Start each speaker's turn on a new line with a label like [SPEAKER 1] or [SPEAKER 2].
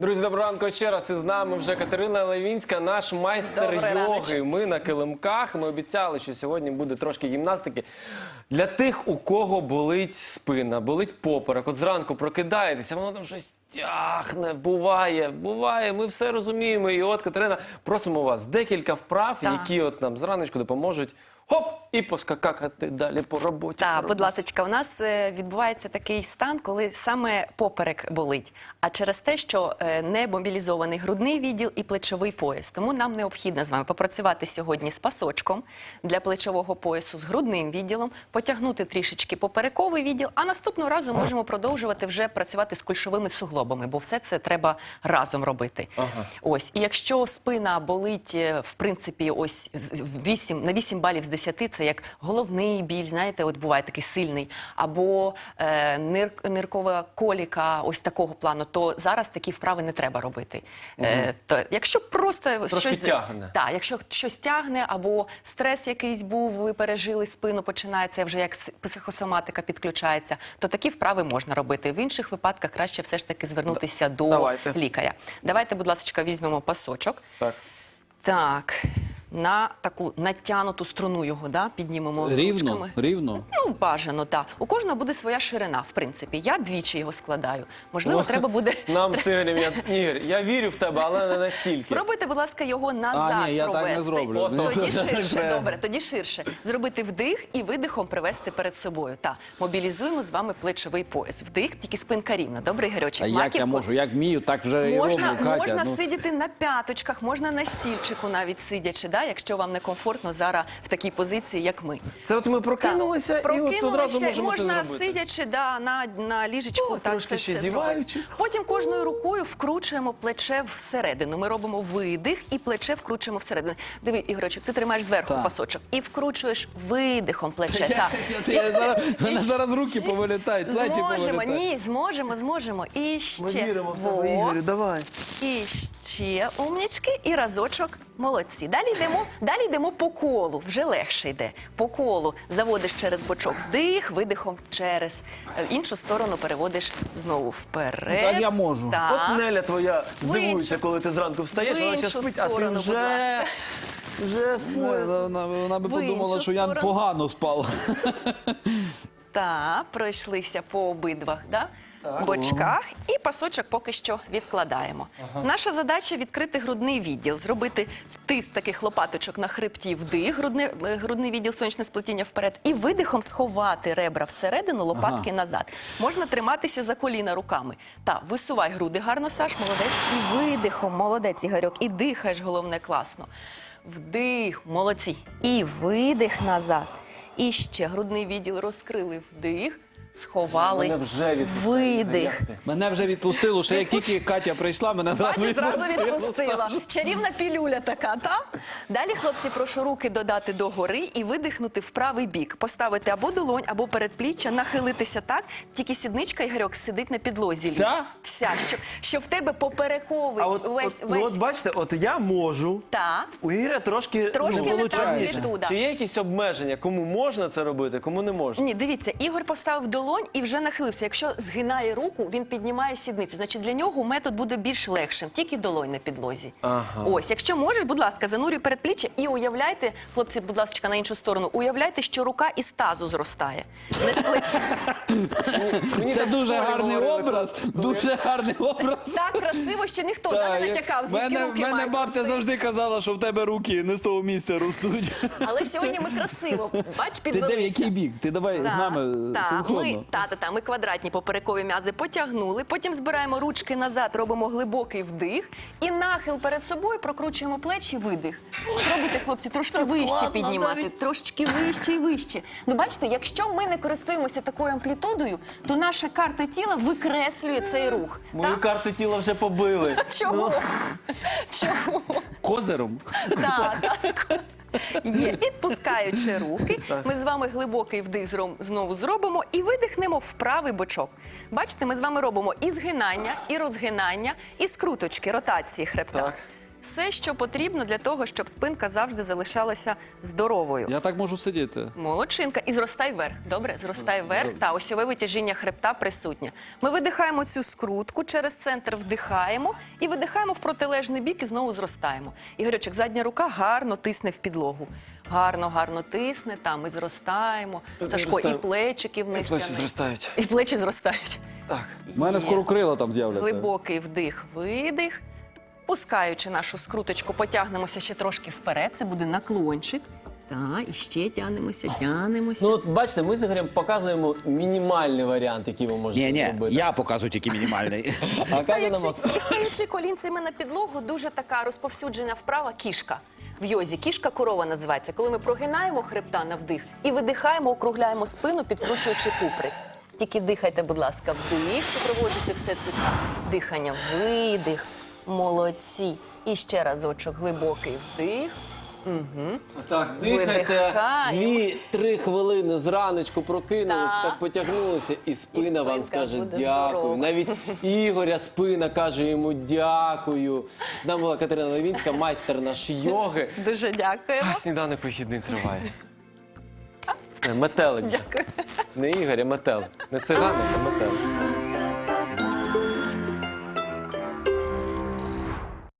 [SPEAKER 1] Друзі, доброго ранку ще раз. І з нами вже Катерина Левінська, наш майстер йоги. Ми на килимках. Ми обіцяли, що сьогодні буде трошки гімнастики. Для тих, у кого болить спина, болить поперек. От зранку прокидаєтеся, воно там щось тягне. Буває, буває. Ми все розуміємо. І от Катерина, просимо вас декілька вправ,
[SPEAKER 2] Так.
[SPEAKER 1] які от нам зраночку допоможуть. Хоп! І поскакати далі по роботі.
[SPEAKER 2] Так,
[SPEAKER 1] по
[SPEAKER 2] будь ласка, у нас е, відбувається такий стан, коли саме поперек болить, а через те, що е, не мобілізований грудний відділ і плечовий пояс. Тому нам необхідно з вами попрацювати сьогодні з пасочком для плечового поясу, з грудним відділом, потягнути трішечки поперековий відділ, а наступного разу можемо продовжувати вже працювати з кульшовими суглобами, бо все це треба разом робити.
[SPEAKER 1] Ага.
[SPEAKER 2] Ось, і якщо спина болить, е, в принципі, ось 8, на 8 балів з 10, це як головний біль, знаєте, от буває такий сильний, або е, нир, ниркова коліка, ось такого плану, то зараз такі вправи не треба робити. Е, то, якщо просто
[SPEAKER 1] Трошки
[SPEAKER 2] щось
[SPEAKER 1] тягне.
[SPEAKER 2] Так, якщо щось тягне, або стрес якийсь був, ви пережили спину, починається вже як психосоматика підключається, то такі вправи можна робити. В інших випадках краще все ж таки звернутися до
[SPEAKER 1] давайте.
[SPEAKER 2] лікаря. Давайте, будь ласка, візьмемо пасочок.
[SPEAKER 1] Так.
[SPEAKER 2] Так, на таку натянуту струну його да, піднімемо
[SPEAKER 3] Рівно,
[SPEAKER 2] ручками.
[SPEAKER 3] рівно.
[SPEAKER 2] Ну, бажано, так. У кожного буде своя ширина, в принципі. Я двічі його складаю. Можливо, треба буде.
[SPEAKER 1] Нам з Ігорем, я, Ігор, я вірю в тебе, але не настільки.
[SPEAKER 2] Спробуйте, будь ласка, його назад
[SPEAKER 3] А, ні, я так не
[SPEAKER 2] провести.
[SPEAKER 3] зроблю.
[SPEAKER 1] Ото.
[SPEAKER 2] Тоді ширше, добре, тоді ширше. Зробити вдих і видихом привести перед собою. Так, мобілізуємо з вами плечовий пояс. Вдих, тільки спинка рівна. Добре, Ігорьочек?
[SPEAKER 3] А як я
[SPEAKER 2] Маківку-
[SPEAKER 3] можу? Як вмію, так вже і
[SPEAKER 2] Можна,
[SPEAKER 3] роблю, Катя.
[SPEAKER 2] можна
[SPEAKER 3] ну.
[SPEAKER 2] сидіти на п'яточках, можна на стільчику навіть сидячи, да, якщо вам некомфортно зараз в такій позиції, як ми.
[SPEAKER 1] Це от ми прокинулися, і от одразу можемо
[SPEAKER 2] можна
[SPEAKER 1] це зробити.
[SPEAKER 2] сидячи да, на, на ліжечку.
[SPEAKER 1] Ну,
[SPEAKER 2] так,
[SPEAKER 1] трошки ще зіваючи.
[SPEAKER 2] Потім кожною рукою вкручуємо плече всередину. Ми робимо видих і плече вкручуємо всередину. Диви, Ігорочок, ти тримаєш зверху
[SPEAKER 3] Так.
[SPEAKER 2] пасочок і вкручуєш видихом плече. Так.
[SPEAKER 3] Я зараз, мене зараз руки повилітають,
[SPEAKER 2] Зможемо,
[SPEAKER 3] повилітають.
[SPEAKER 2] ні, зможемо, зможемо. І ще.
[SPEAKER 1] Ми віримо в тебе, Ігорю, давай.
[SPEAKER 2] І ще умнічки, і разочок. Молодці. Далі йдемо, далі йдемо по колу. Вже легше йде. По колу заводиш через бочок вдих, видихом через е, іншу сторону переводиш знову вперед.
[SPEAKER 3] Так я можу.
[SPEAKER 2] Так.
[SPEAKER 1] От Неля твоя
[SPEAKER 2] В іншу-
[SPEAKER 1] коли ти зранку встаєш,
[SPEAKER 2] в
[SPEAKER 1] вона ще
[SPEAKER 2] іншу
[SPEAKER 1] спить, а ти
[SPEAKER 2] сторону, будь
[SPEAKER 1] вже,
[SPEAKER 2] ласка.
[SPEAKER 1] вже
[SPEAKER 3] Вона, вона, вона би
[SPEAKER 2] В
[SPEAKER 3] подумала,
[SPEAKER 2] іншу
[SPEAKER 3] що я
[SPEAKER 2] сторону.
[SPEAKER 3] погано спала.
[SPEAKER 2] Так, пройшлися по обидвах да? Бочках і пасочок поки що відкладаємо. Наша задача відкрити грудний відділ, зробити стис таких лопаточок на хребті вдих, е, грудний відділ сонячне сплетіння вперед, і видихом сховати ребра всередину, лопатки назад. Можна триматися за коліна руками. Та висувай груди гарно, Саш, молодець. І видихом, молодець, Ігорьок, і дихаєш, головне, класно. Вдих, молодці. І видих назад. І ще грудний відділ розкрили вдих, сховали.
[SPEAKER 1] Мене вже
[SPEAKER 2] видих.
[SPEAKER 3] Мене вже відпустило, ще як тільки Катя прийшла, мене зразу
[SPEAKER 2] Бачиш, зразу відпустила. Чарівна пілюля така, та? Далі, хлопці, прошу руки додати догори і видихнути в правий бік. Поставити або долонь, або передпліччя, нахилитися так, тільки сідничка, Ігорьок, сидить на підлозі.
[SPEAKER 3] Вся?
[SPEAKER 2] Вся, щоб, щоб в тебе поперековий
[SPEAKER 1] А от,
[SPEAKER 2] весь,
[SPEAKER 1] от,
[SPEAKER 2] весь...
[SPEAKER 1] ну, от бачите, от я можу.
[SPEAKER 2] Та.
[SPEAKER 1] У Ігоря трошки,
[SPEAKER 2] Трошки
[SPEAKER 1] ну,
[SPEAKER 2] не та амплітуда.
[SPEAKER 1] Чи є якісь обмеження? Кому можна це робити, кому не можна?
[SPEAKER 2] Ні, дивіться, Ігор поставив долонь і вже нахилився. Якщо згинає руку, він піднімає сідницю. Значить, для нього метод буде більш легшим. Тільки долонь на підлозі.
[SPEAKER 1] Ага.
[SPEAKER 2] Ось, якщо можеш, будь ласка, занурюй передпліччя і уявляйте, хлопці, будь ласка, на іншу сторону, уявляйте, що рука із тазу зростає. Не з плеча.
[SPEAKER 3] Це дуже гарний образ, дуже гарний образ.
[SPEAKER 2] Так красиво, що ніхто да, не натякав, звідки
[SPEAKER 3] мене,
[SPEAKER 2] руки
[SPEAKER 3] мене бабця завжди казала, що в тебе руки не з того місця ростуть.
[SPEAKER 2] Але сьогодні ми красиво, бач,
[SPEAKER 3] Ти де в який бік? Ти давай з нами синхронно.
[SPEAKER 2] Та, та, та, ми квадратні поперекові м'язи потягнули, потім збираємо ручки назад, робимо глибокий вдих і нахил перед собою прокручуємо плечі, видих. Спробуйте, хлопці, трошки вище піднімати, трошечки вище і вище. Ну, бачите, якщо ми не користуємося такою амплітудою, то наша карта тіла викреслює цей рух.
[SPEAKER 1] Мою
[SPEAKER 2] Так?
[SPEAKER 1] карту тіла вже побили.
[SPEAKER 2] Чого? Чого?
[SPEAKER 3] Козиром.
[SPEAKER 2] Так, так. Є, відпускаючи руки, ми з вами глибокий вдих знову зробимо і видихнемо в правий бочок. Бачите, ми з вами робимо і згинання, і розгинання, і скруточки, ротації хребта.
[SPEAKER 1] Так.
[SPEAKER 2] Все, що потрібно для того, щоб спинка завжди залишалася здоровою.
[SPEAKER 3] Я так можу сидіти.
[SPEAKER 2] Молодчинка. І зростай вверх. Добре, зростай вверх. Та осьове витяжіння хребта присутнє. Ми видихаємо цю скрутку, через центр вдихаємо і видихаємо в протилежний бік і знову зростаємо. Ігорючик, задня рука гарно тисне в підлогу. Гарно, гарно тисне. Там ми зростаємо.
[SPEAKER 1] Тут
[SPEAKER 2] Сашко, і плечики вниз.
[SPEAKER 1] Плечі
[SPEAKER 2] тягни.
[SPEAKER 1] зростають.
[SPEAKER 2] І плечі зростають.
[SPEAKER 1] Так.
[SPEAKER 3] У мене
[SPEAKER 2] Є.
[SPEAKER 3] скоро крила там з'являться.
[SPEAKER 2] Глибокий вдих, видих. Пускаючи нашу скруточку, потягнемося ще трошки вперед. Це буде наклончик. Так, і ще тягнемося, тягнемося.
[SPEAKER 1] Ну, от бачите, ми з Ігорем показуємо мінімальний варіант, який ви можете
[SPEAKER 4] Ні, ні,
[SPEAKER 1] зробити.
[SPEAKER 4] я показую тільки мінімальний.
[SPEAKER 1] А Катя нам
[SPEAKER 2] і стаючи колінцями на підлогу, дуже така розповсюджена вправа кішка. В йозі кішка корова називається. Коли ми прогинаємо хребта на вдих і видихаємо, округляємо спину, підкручуючи куприк. Тільки дихайте, будь ласка, вдих, супроводжуйте все це дихання, видих. Молодці. І ще разочок глибокий вдих.
[SPEAKER 1] Так, дихайте
[SPEAKER 2] Видихаємо.
[SPEAKER 1] дві-три хвилини зраночку прокинулися,
[SPEAKER 2] Так.
[SPEAKER 1] так потягнулися, і спина вам
[SPEAKER 2] спинка
[SPEAKER 1] скаже
[SPEAKER 2] буде
[SPEAKER 1] дякую.
[SPEAKER 2] здорова.
[SPEAKER 1] Навіть Ігоря спина каже йому дякую. З нами була Катерина Левінська, майстер наш йоги.
[SPEAKER 2] Дуже дякуємо.
[SPEAKER 1] А сніданок вихідний триває. Е, Метелик. же.
[SPEAKER 2] Дякую.
[SPEAKER 1] Не Ігор, а метелик. Не циганик, а метелик.